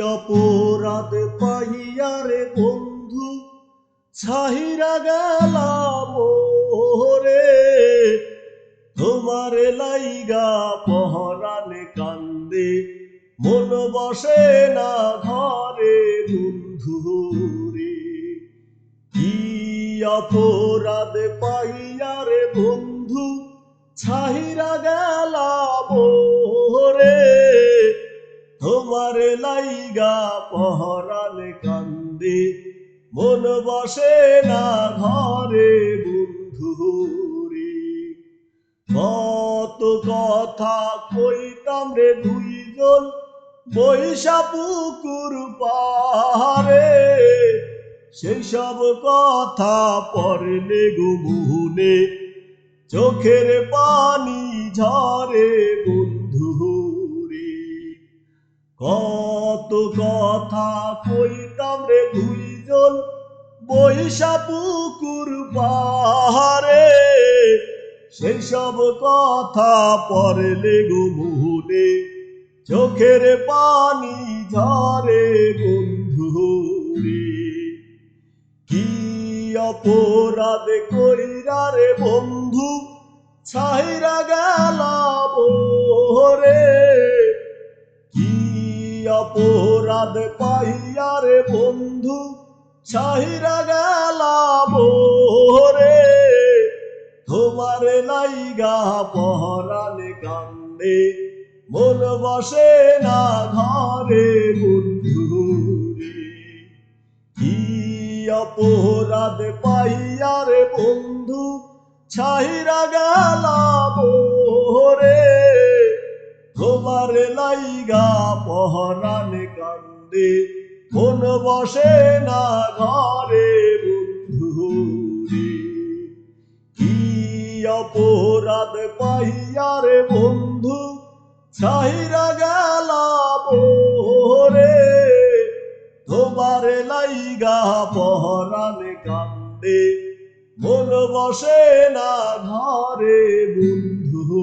অপরাধ পাইয়ারে বন্ধু, ছাহিরা গেলাম রে তোমার লাইগা পহরানে কান্দে, মন বসে না ঘরে বন্ধু রে। কি অপরাধ পাইয়ারে বন্ধু, ছাহিরা গেলাম লাইগা পহরানে কান্দে। মন বসে না ঘরে বন্ধু রে। কত কথা কইতাম রে দুইজন বৈশা পুকুর পাহাড়ে। সেই সব কথা পড়লে গো মুহনে, চোখের পানি ঝরে বন্ধু রে। কত কথা কইতাম রে দুইজন। বৈশা পুকুর পাহাড়ে সেই সব কথা পড়লে গো মুহনে। চোখের পানি ঝরে বন্ধু রে। কি অপরাধ কইরা রে বন্ধু, ছাইরা গেলাম রে অপরাধ পাইয়া রে বন্ধু, ছাইরা গেলাম রে তোমার লাইগা পহরানে কান্দে, মন বসে না ঘরে বন্ধু কি অপরাধ পাইয়া রে বন্ধু, ছাইরা গেলাম লাইগা পহরানে কান্দে। মন বসে না ঘরে বন্ধু রে কি অপরাধ পাইয়া রে বন্ধু, ছাইরা গেলাম রে তোমার লাইগা পহরানে কান্দে। মন বসে না ঘরে বন্ধু।